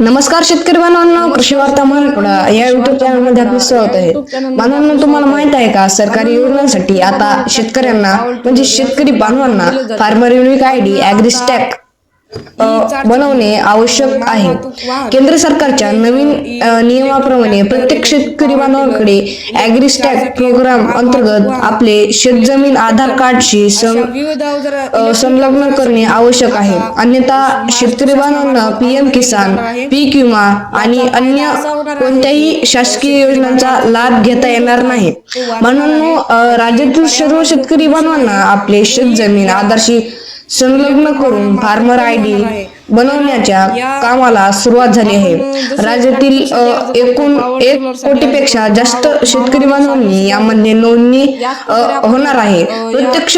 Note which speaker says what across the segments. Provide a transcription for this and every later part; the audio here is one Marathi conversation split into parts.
Speaker 1: नमस्कार शेतकरी बांधवांना कृषी वार्ता मराठवाडा या युट्यूब चॅनलमध्ये आपले स्वागत आहे. बांधवांना तुम्हाला माहीत आहे का सरकारी योजनांसाठी आता शेतकऱ्यांना म्हणजे शेतकरी बांधवांना फार्मर युनिक आय डी बनवणे आवश्यक आहे. केंद्र सरकारच्या नवीन नियमाप्रमाणे प्रत्येक शेतकरी बांधवांकडे ॲग्रिस्टॅक प्रोग्राम अंतर्गत आपले शेतजमीन आधार कार्डशी संलग्न करणे आवश्यक आहे. अन्यथा शेतकरी बांधवांना पीएम किसान पीक विमा आणि अन्य कोणत्याही शासकीय योजनांचा लाभ घेता येणार नाही. म्हणून राज्यातील सर्व शेतकरी बांधवांना आपले शेतजमीन आधारशी संलग्न करून फार्मर आय डी बनवण्याच्या कामाला सुरुवात झाली आहे. राज्यातील एकूण एक कोटीपेक्षा जास्त शेतकरी बांधवांनी यामध्ये नोंदणी होणार आहे. प्रत्यक्ष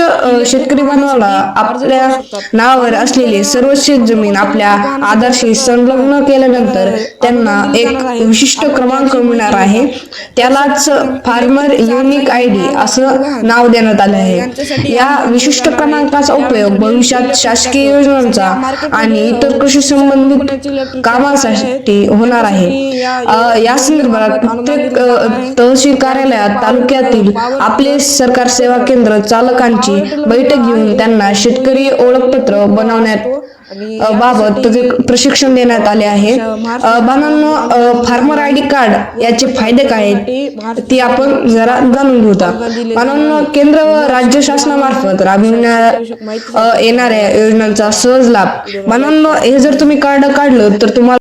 Speaker 1: शेतकरी बांधवाला आपल्या नावावर असलेले सर्व शेतजमीन आपल्या आधारशी संलग्न केल्यानंतर त्यांना एक विशिष्ट क्रमांक मिळणार आहे. त्यालाच फार्मर युनिक आय डी असं नाव देण्यात आले आहे. या विशिष्ट क्रमांकाचा उपयोग भविष्यात शासकीय योजनांचा आणि इतर कृषी संबंधित कामांसाठी होणार आहे. या संदर्भात प्रत्येक तहसील कार्यालयात तालुक्यातील आपले सरकार सेवा केंद्र चालकांची बैठक घेऊन त्यांना शेतकरी ओळखपत्र बनवण्यात बाबत त्याचे प्रशिक्षण देण्यात आले आहे. बांधवांनो फार्मर आय डी कार्ड याचे फायदे काय आहेत ते आपण जरा जाणून घेऊ बांधवांनो केंद्र व राज्य शासनामार्फत राबविण्यात येणाऱ्या योजनांचा सहज लाभ. बांधवांनो हे जर तुम्ही कार्ड काढलं तर तुम्हाला